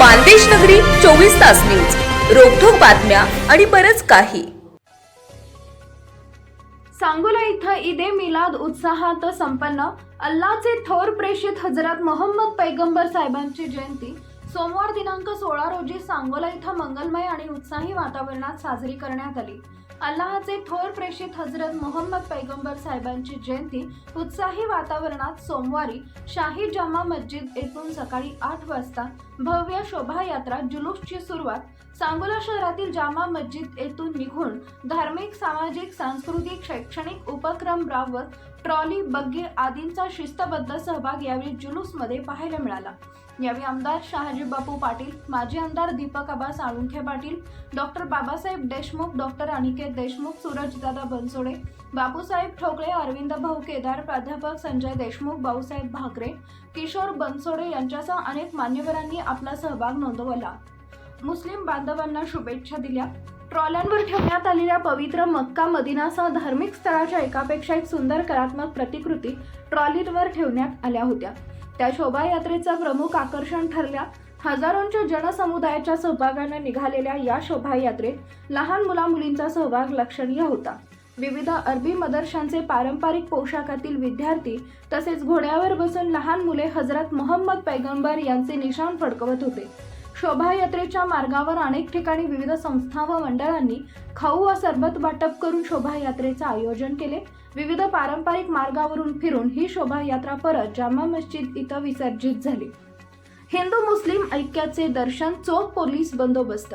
मानदेश नगरी चोवीस तास न्यूज. रोखोक बातम्या आणि बरच काही. सांगोला इथं ईदे मिलाद उत्साहात संपन्न. अल्लाचे थोर प्रेषित हजरत मोहम्मद पैगंबर साहेबांची जयंती. सोमवार दिनांक सोळा रोजी सांगोला इथं मंगलमय आणि उत्साही वातावरणात साजरी करण्यात आली. अल्लाहचे थोर प्रेषित हजरत मोहम्मद पैगंबर साहेबांची जयंती उत्साही वातावरणात सोमवारी शाही जामा मस्जिद येथून सकाळी आठ वाजता भव्य शोभायात्रा जुलूसची सुरुवात सांगोला शहरातील जामा मस्जिद येथून निघून धार्मिक सामाजिक सांस्कृतिक शैक्षणिक उपक्रम राबवत ट्रॉली बग्गे आदींचा शिस्तबद्ध सहभाग यावेळी जुलूसमध्ये पाहायला मिळाला. यावेळी आमदार शहाजी बापू पाटील माजी आमदार दीपक आबा साळुंखे पाटील डॉक्टर बाबासाहेब देशमुख डॉक्टर अनिकेत देशमुख सूरजदादा बनसोडे बापूसाहेब ठोकळे अरविंद भाऊ केदार प्राध्यापक संजय देशमुख भाऊसाहेब भाकरे किशोर बनसोडे यांच्यासह अनेक मान्यवरांनी आपला सहभाग नोंदवला. मुस्लिम बांधवांना शुभेच्छा दिल्या. ट्रॉल्यांवर ठेवण्यात आलेल्या पवित्र मक्का मदिनासह धार्मिक स्थळाच्या एकापेक्षा एक सुंदर कलात्मक प्रतिकृती ट्रॉलीवर ठेवण्यात आल्या होत्या. त्या शोभायात्रेचं प्रमुख आकर्षण ठरल्या हजारोंच्या जनसमुदायाच्या सहभागाने निघालेल्या या शोभायात्रेत लहान मुला मुलींचा सहभाग लक्षणीय होता. विविध अरबी मदरशांचे पारंपरिक पोशाखातील विद्यार्थी तसेच घोड्यावर बसून लहान मुले हजरत मोहम्मद पैगंबर यांचे निशाण फडकवत होते. शोभायात्रेच्या मार्गावर अनेक ठिकाणी विविध संस्था व मंडळांनी खाऊ व सरबत वाटप करून शोभायात्रेचे आयोजन केले. विविध पारंपरिक मार्गावरून फिरून ही शोभायात्रा परत जामा मस्जिद इथं विसर्जित झाली. हिंदू मुस्लिम ऐक्याचे दर्शन चोख पोलीस बंदोबस्त.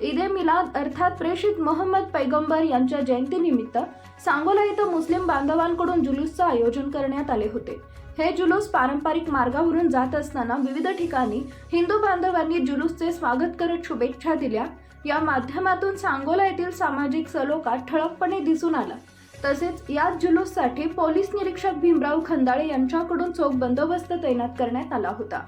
ईदे मिलाद अर्थात प्रेषित मोहम्मद पैगंबर यांच्या जयंतीनिमित्त सांगोला इथं मुस्लिम बांधवांकडून जुलूसचं आयोजन करण्यात आले होते. हे जुलूस पारंपरिक मार्गावरून जात असताना विविध ठिकाणी हिंदू बांधवांनी जुलूसचे स्वागत करत शुभेच्छा दिल्या. या माध्यमातून सांगोला येथील सामाजिक सलोखा ठळकपणे दिसून आला. तसेच याच जुलूससाठी पोलीस निरीक्षक भीमराव खंदाळे यांच्याकडून चोख बंदोबस्त तैनात करण्यात आला होता.